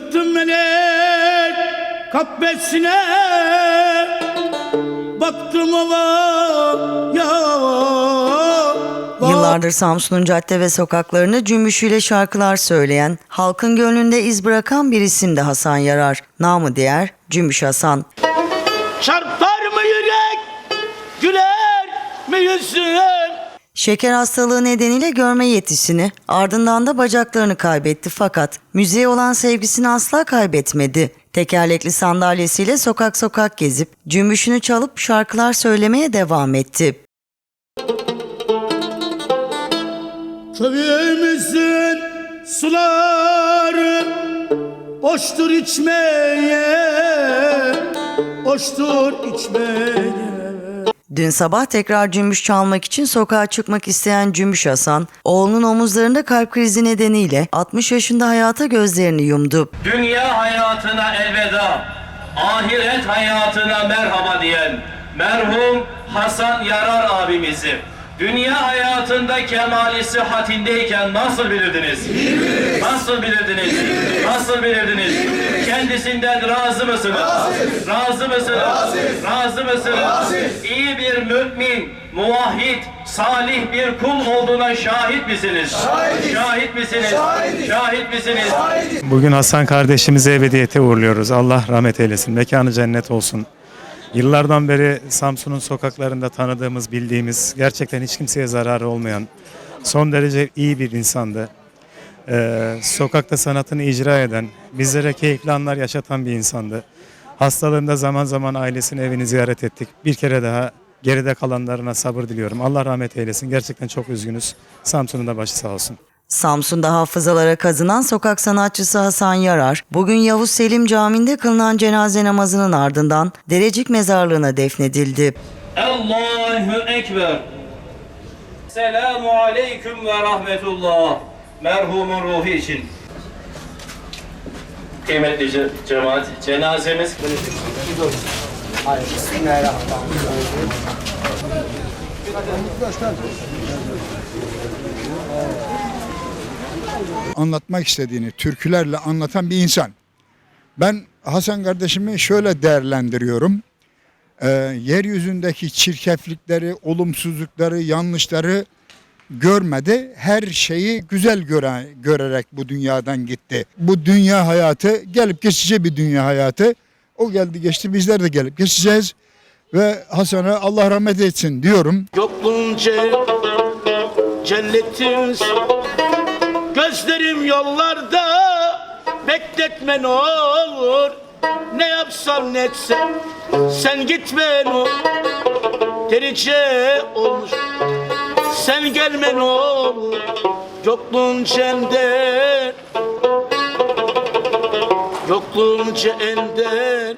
Baktım melek kabbesine Baktım ova ya Yıllardır Samsun'un cadde ve sokaklarını cümbüşüyle şarkılar söyleyen, halkın gönlünde iz bırakan bir isim de Hasan Yarar. Namı diğer Cümbüş Hasan. Çarpar mı yürek Güler mi yüzün Şeker hastalığı nedeniyle görme yetisini, ardından da bacaklarını kaybetti fakat müziğe olan sevgisini asla kaybetmedi. Tekerlekli sandalyesiyle sokak sokak gezip cümbüşünü çalıp şarkılar söylemeye devam etti. Köyümüzün suları Boştur içmeye Boştur içmeye Dün sabah tekrar cümbüş çalmak için sokağa çıkmak isteyen Cümbüş Hasan, oğlunun omuzlarında kalp krizi nedeniyle 60 yaşında hayata gözlerini yumdu. Dünya hayatına elveda, ahiret hayatına merhaba diyen merhum Hasan Yarar abimizi dünya hayatında kemali sıhhatindeyken nasıl bilirdiniz? Nasıl bilirdiniz? Nasıl bilirdiniz? Kendisinden razı mısınız? Razı mısınız? Razı mısınız? İyi bir mümin, muvahhid, salih bir kul olduğuna şahit misiniz? Şahit misiniz? Şahit misiniz? Bugün Hasan kardeşimizi ebediyete uğurluyoruz. Allah rahmet eylesin. Mekanı cennet olsun. Yıllardan beri Samsun'un sokaklarında tanıdığımız, bildiğimiz, gerçekten hiç kimseye zararı olmayan, son derece iyi bir insandı. Ee, sokakta sanatını icra eden, bizlere keyifli anlar yaşatan bir insandı. Hastalığında zaman zaman ailesini evini ziyaret ettik. Bir kere daha geride kalanlarına sabır diliyorum. Allah rahmet eylesin. Gerçekten çok üzgünüz. Samsun'un da başı sağ olsun. Samsun'da hafızalara kazınan sokak sanatçısı Hasan Yarar, bugün Yavuz Selim Camii'nde kılınan cenaze namazının ardından Derecik Mezarlığı'na defnedildi. Allahu Ekber. Selamu aleyküm ve rahmetullah. Merhumun ruhu için. Kıymetli ce- cemaat, cenazemiz anlatmak istediğini türkülerle anlatan bir insan. Ben Hasan kardeşimi şöyle değerlendiriyorum. Ee, yeryüzündeki çirkeflikleri, olumsuzlukları, yanlışları görmedi. Her şeyi güzel göre, görerek bu dünyadan gitti. Bu dünya hayatı gelip geçici bir dünya hayatı. O geldi geçti bizler de gelip geçeceğiz. Ve Hasan'a Allah rahmet etsin diyorum. Yokluğun ce- cennetin Gözlerim yollarda Bekletme ne olur. Ne yapsam ne etsem Sen gitme ne olur Derice olmuş Sen gelme ne olur. Yokluğun cenden Yokluğun cenden